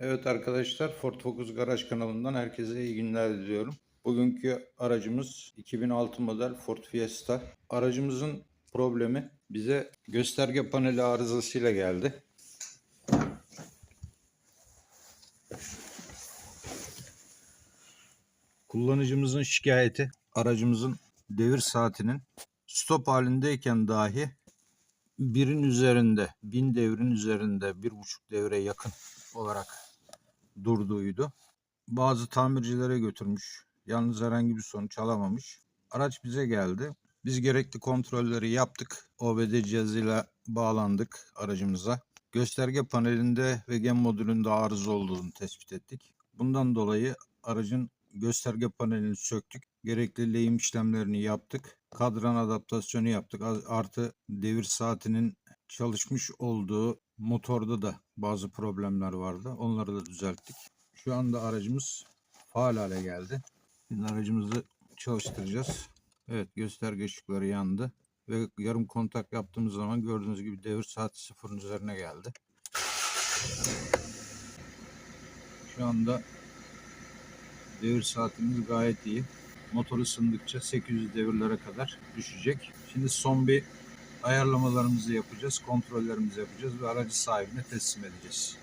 Evet arkadaşlar Ford Focus Garaj kanalından herkese iyi günler diliyorum. Bugünkü aracımız 2006 model Ford Fiesta. Aracımızın problemi bize gösterge paneli arızasıyla geldi. Kullanıcımızın şikayeti aracımızın devir saatinin stop halindeyken dahi birin üzerinde, bin devrin üzerinde, bir buçuk devre yakın olarak durduğuydu. Bazı tamircilere götürmüş. Yalnız herhangi bir sonuç alamamış. Araç bize geldi. Biz gerekli kontrolleri yaptık. OBD cihazıyla bağlandık aracımıza. Gösterge panelinde ve gen modülünde arıza olduğunu tespit ettik. Bundan dolayı aracın gösterge panelini söktük. Gerekli lehim işlemlerini yaptık. Kadran adaptasyonu yaptık. Artı devir saatinin çalışmış olduğu motorda da bazı problemler vardı. Onları da düzelttik. Şu anda aracımız faal hale geldi. Şimdi aracımızı çalıştıracağız. Evet gösterge ışıkları yandı. Ve yarım kontak yaptığımız zaman gördüğünüz gibi devir saati sıfırın üzerine geldi. Şu anda devir saatimiz gayet iyi. Motor ısındıkça 800 devirlere kadar düşecek. Şimdi son bir ayarlamalarımızı yapacağız, kontrollerimizi yapacağız ve aracı sahibine teslim edeceğiz.